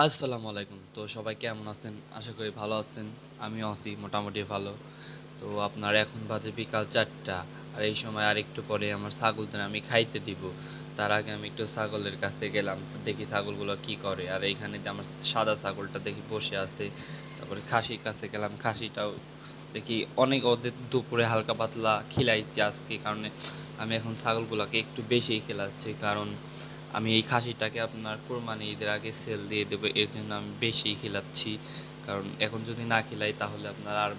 আসসালামু আলাইকুম। তো সবাই কেমন আছেন? আশা করি ভালো আছেন। আমি আছি, মোটামুটি ভালো। তো আপনার এখন বাজে বিকাল চারটা। আর এই সময় আর একটু পরে আমার ছাগলদের আমি খাইতে দিব। তার আগে আমি একটু ছাগলের কাছে গেলাম, দেখি ছাগলগুলো কি করে। আর এইখানে আমার সাদা ছাগলটা দেখি বসে আছে। তারপরে খাসির কাছে গেলাম, খাসিটাও দেখি অনেক ওদের দুপুরে হালকা পাতলা খিলাইছি আজকে। কারণে আমি এখন ছাগলগুলোকে একটু বেশিই খেলাচ্ছি। কারণ আমি এই খাসিটাকে আপনার কোরবানি ঈদের আগে সেল দিয়ে দেবো, এর জন্য আমি বেশি খিলাচ্ছি। কারণ এখন যদি না খিলাই, তাহলে আপনার আর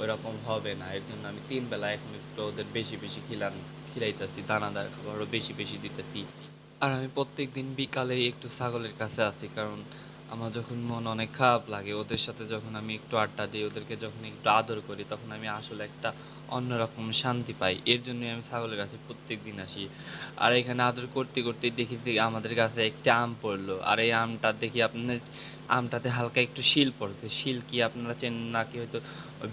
ওইরকম হবে না। এর জন্য আমি তিন বেলা এখন একটু ওদের বেশি বেশি খিলান, খিলাইতেছি, দানাদার খাবারও বেশি বেশি দিতেছি। আর আমি প্রত্যেক দিন বিকালে একটু ছাগলের কাছে আছি, কারণ আমার যখন মন অনেক খারাপ লাগে, ওদের সাথে যখন আমি একটু আড্ডা দিই, ওদেরকে যখন একটু আদর করি, তখন আমি আসলে একটা অন্যরকম শান্তি পাই। এর জন্যই আমি ছাগলের কাছে প্রত্যেক দিন আসি। আর এখানে আদর করতে করতে দেখি আমাদের কাছে একটি আম পড়ল। আর এই আমটা দেখি আপনার, আমটাতে হালকা একটু শিল পড়ছে। শিল কি আপনারা চেনেন? নাকি হয়তো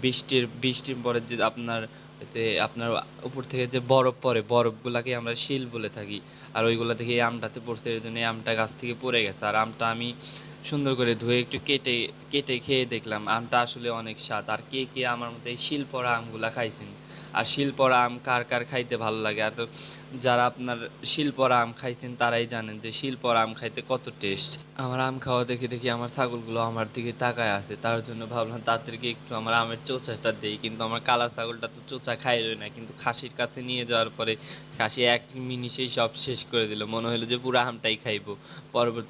বৃষ্টির বৃষ্টির পরে যে আপনার এতে আপনার উপর থেকে যে বরফ পড়ে বরফগুলাকে আমরা শিল বলে থাকি। আর ওইগুলা থেকে আমটাতে পড়ছে এর জন্য আমটা গাছ থেকে পড়ে গেছে। আর আমটা আমি সুন্দর করে ধুয়ে একটু কেটে কেটে খেয়ে দেখলাম, আমটা আসলে অনেক স্বাদ। আর কে কে আমার মতো এই শিল পড়া আমগুলা খাইছেন আর শিল পড়া আম কার কার খাইতে ভালো লাগে? আর যারা আপনার শিলপরা আম খাইছেন তারাই জানেন যে শিলপরা আম খাইতে কত টেস্ট আমার আম খাওয়া দেখে দেখি আমার ছাগলগুলো আমার দিকে তাকায় আছে। তার জন্য ভাবলাম তাদেরকে একটু আমার আমের চোচাটা দেই। কিন্তু আমার কালা ছাগলটা তো চোচা খাইলই না। কিন্তু খাসির কাছে নিয়ে যাওয়ার পরে খাসি এক মিনিটেই সব শেষ করে দিল। মনে হলো যে পুরো আমটাই খাইবো। পরবর্তী